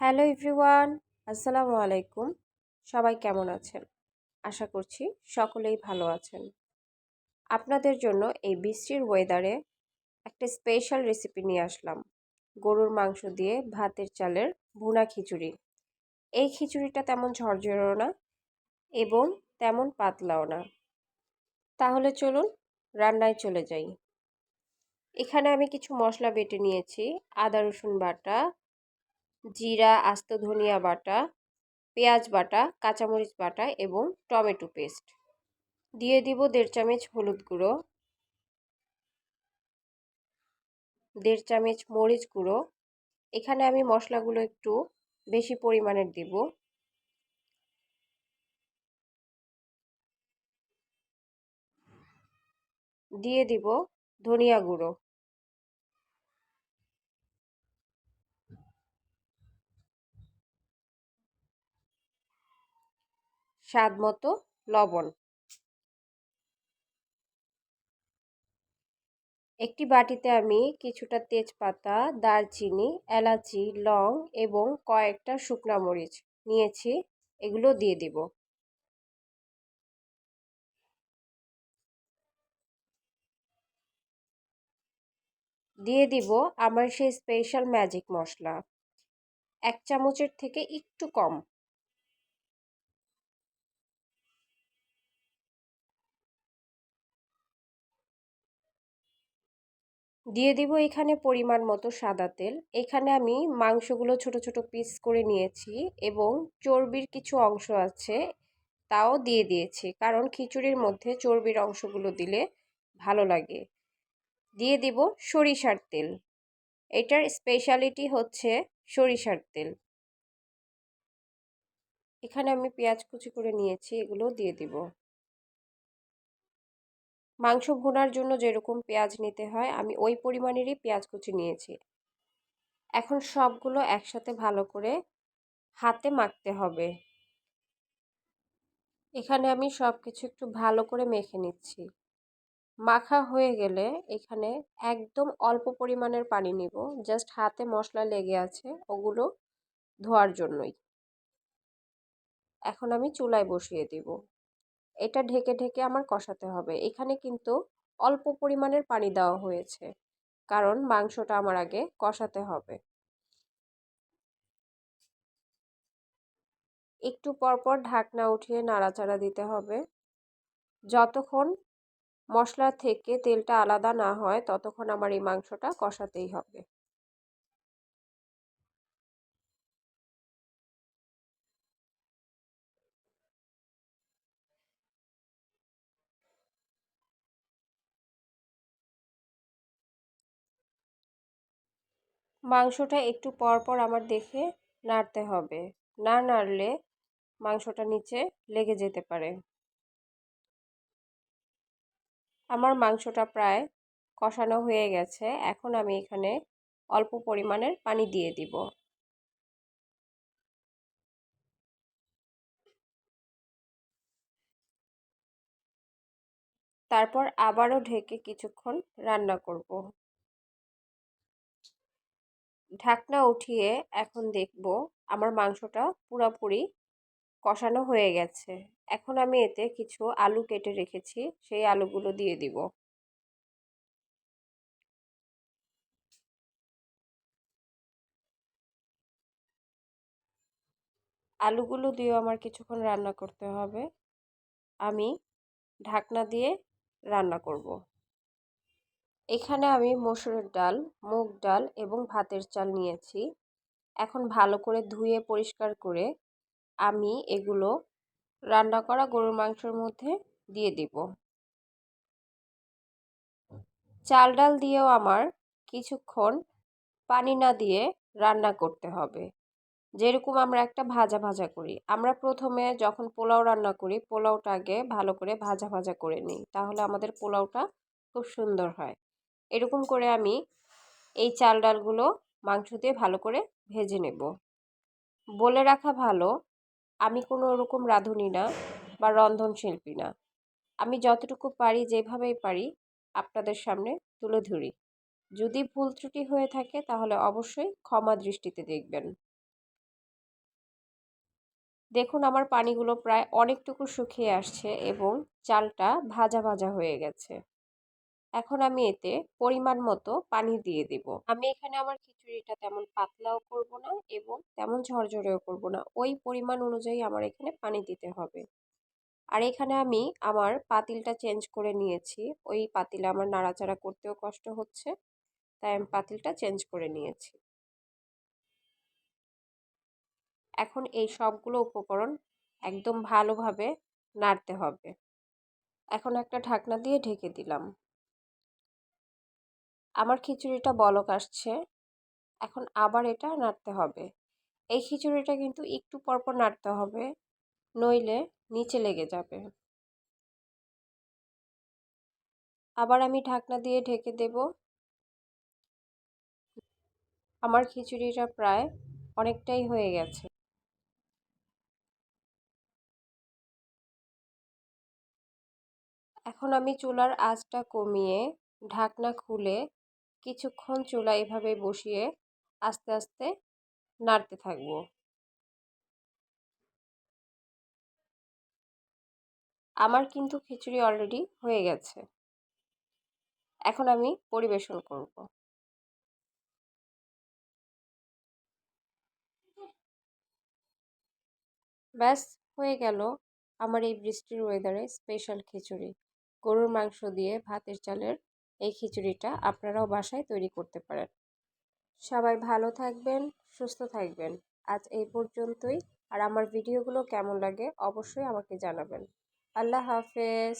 Hello everyone, আসসালামু আলাইকুম। সবাই কেমন আছেন? আশা করছি সকলেই ভালো আছেন। আপনাদের জন্য এই বৃষ্টির ওয়েদারে একটা স্পেশাল রেসিপি নিয়ে আসলাম। গরুর মাংস দিয়ে ভাতের চালের ভুনা খিচুড়ি। এই খিচুড়িটা তেমন ঝরঝরও না এবং তেমন পাতলাও না। তাহলে চলুন রান্নায় চলে যাই। এখানে আমি কিছু মশলা বেটে নিয়েছি, আদা রসুন বাটা জিরা, আস্ত ধনিয়া বাটা, পেঁয়াজ বাটা, কাঁচামরিচ বাটা এবং টমেটো পেস্ট। দিয়ে দিব দেড় চামচ হলুদ গুঁড়ো। দেড় চামচ মরিচ গুঁড়ো। এখানে আমি মশলাগুলো একটু বেশি পরিমাণের দিব। দিয়ে দিব ধনিয়া গুঁড়ো। স্বাদ মতো লবণ। একটি বাটিতে আমি কিছুটা তেজপাতা, দারচিনি, এলাচি, লং এবং কয়েকটা শুকনা মরিচ নিয়েছি, এগুলো দিয়ে দিব। দিয়ে দিব আমার সেই স্পেশাল ম্যাজিক মশলা। এক চামচের থেকে একটু কম। দিয়ে দিব এখানে পরিমাণ মতো সাদা তেল। এখানে আমি মাংসগুলো ছোট ছোট পিস করে নিয়েছি এবং চর্বির কিছু অংশ আছে তাও দিয়ে দিয়েছি। কারণ খিচুড়ির মধ্যে চর্বির অংশগুলো দিলে ভালো লাগে। দিয়ে দিব সরিষার তেল। এটার স্পেশালিটি হচ্ছে সরিষার তেল। এখানে আমি পেঁয়াজ কুচি করে নিয়েছি, এগুলো দিয়ে দিব। মাংস ভুনার জন্য যেরকম পেঁয়াজ নিতে হয়, আমি ওই পরিমাণেরই পেঁয়াজ কুচি নিয়েছি। এখন সবগুলো একসাথে ভালো করে হাতে মাখতে হবে। এখানে আমি সব কিছু একটু ভালো করে মেখে নিচ্ছি। মাখা হয়ে গেলে এখানে একদম অল্প পরিমাণের পানি নিব, জাস্ট হাতে মশলা লেগে আছে ওগুলো ধোয়ার জন্যই। এখন আমি চুলায় বসিয়ে দিব। এটা ঢেকে ঢেকে আমার কষাতে হবে। এখানে কিন্তু অল্প পরিমাণের পানি দেওয়া হয়েছে। কারণ মাংসটা আমার আগে কষাতে হবে। একটু পরপর ঢাকনা উঠিয়ে নাড়াচাড়া দিতে হবে। যতক্ষণ মশলা থেকে তেলটা আলাদা না হয়, ততক্ষণ আমার এই মাংসটা কষাতেই হবে। মাংসটা একটু পর পর আমার দেখে নাড়তে হবে। না নাড়লে মাংসটা নিচে লেগে যেতে পারে। আমার মাংসটা প্রায় কষানো হয়ে গেছে। এখন আমি এখানে অল্প পরিমাণের পানি দিয়ে দিব। তারপর আবারও ঢেকে কিছুক্ষণ রান্না করব। ঢাকনা উঠিয়ে এখন দেখব আমার মাংসটা পুরোপুরি কষানো হয়ে গেছে। এখন আমি এতে কিছু আলু কেটে রেখেছি, সেই আলুগুলো দিয়ে দিব। আলুগুলো দিয়েও আমার কিছুক্ষণ রান্না করতে হবে। আমি ঢাকনা দিয়ে রান্না করব। এখানে আমি মসুরের ডাল, মুগ ডাল এবং ভাতের চাল নিয়েছি। এখন ভালো করে ধুয়ে পরিষ্কার করে আমি এগুলো রান্না করা গরুর মাংসের মধ্যে দিয়ে দিব। চাল ডাল দিয়েও আমার কিছুক্ষণ পানি না দিয়ে রান্না করতে হবে। যেরকম আমরা একটা ভাজা ভাজা করি। আমরা প্রথমে যখন পোলাও রান্না করি, পোলাওটা আগে ভালো করে ভাজা ভাজা করে নিই। তাহলে আমাদের পোলাওটা খুব সুন্দর হয়। এরকম করে আমি এই চাল ডালগুলো মাংস দিয়ে ভালো করে ভেজে নেব। বলে রাখা ভালো, আমি কোনো ওরকম রাঁধুনি না বা রন্ধনশিল্পী না। আমি যতটুকু পারি যেভাবেই পারি আপনাদের সামনে তুলে ধরি। যদি ভুল ত্রুটি হয়ে থাকে তাহলে অবশ্যই ক্ষমা দৃষ্টিতে দেখবেন। দেখুন, আমার পানিগুলো প্রায় অনেকটুকু শুকিয়ে আসছে এবং চালটা ভাজা ভাজা হয়ে গেছে। এখন আমি এতে পরিমাণ মতো পানি দিয়ে দিব। আমি এখানে আমার খিচুড়িটা তেমন পাতলাও করব না এবং তেমন ঝরঝরেও করব না। ওই পরিমাণ অনুযায়ী আমার এখানে পানি দিতে হবে। আর এখানে আমি আমার পাতিলটা চেঞ্জ করে নিয়েছি। ওই পাতিলে আমার নাড়াচাড়া করতেও কষ্ট হচ্ছে, তাই আমি পাতিলটা চেঞ্জ করে নিয়েছি। এখন এই সবগুলো উপকরণ একদম ভালোভাবে নাড়তে হবে। এখন একটা ঢাকনা দিয়ে ঢেকে দিলাম। আমার খিচুড়িটা বলক আসছে। এখন আবার এটা নাড়তে হবে। এই খিচুড়িটা কিন্তু একটু পরপর নাড়তে হবে, নইলে নিচে লেগে যাবে। আবার আমি ঢাকনা দিয়ে ঢেকে দেব। আমার খিচুড়িটা প্রায় অনেকটাই হয়ে গেছে। এখন আমি চুলার আঁচটা কমিয়ে ঢাকনা খুলে কিছুক্ষণ চুলা এভাবে বসিয়ে আস্তে আস্তে নাড়তে থাকব। আমার কিন্তু খিচুড়ি অলরেডি হয়ে গেছে। এখন আমি পরিবেশন করব। ব্যাস, হয়ে গেল আমার এই বৃষ্টির ওয়েদারে স্পেশাল খিচুড়ি। গরুর মাংস দিয়ে ভাতের চালের এই খিচুড়িটা আপনারাও বাসায় তৈরি করতে পারেন। সবাই ভালো থাকবেন, সুস্থ থাকবেন। আজ এই পর্যন্তই। আর আমার ভিডিওগুলো কেমন লাগে অবশ্যই আমাকে জানাবেন। আল্লাহ হাফেজ।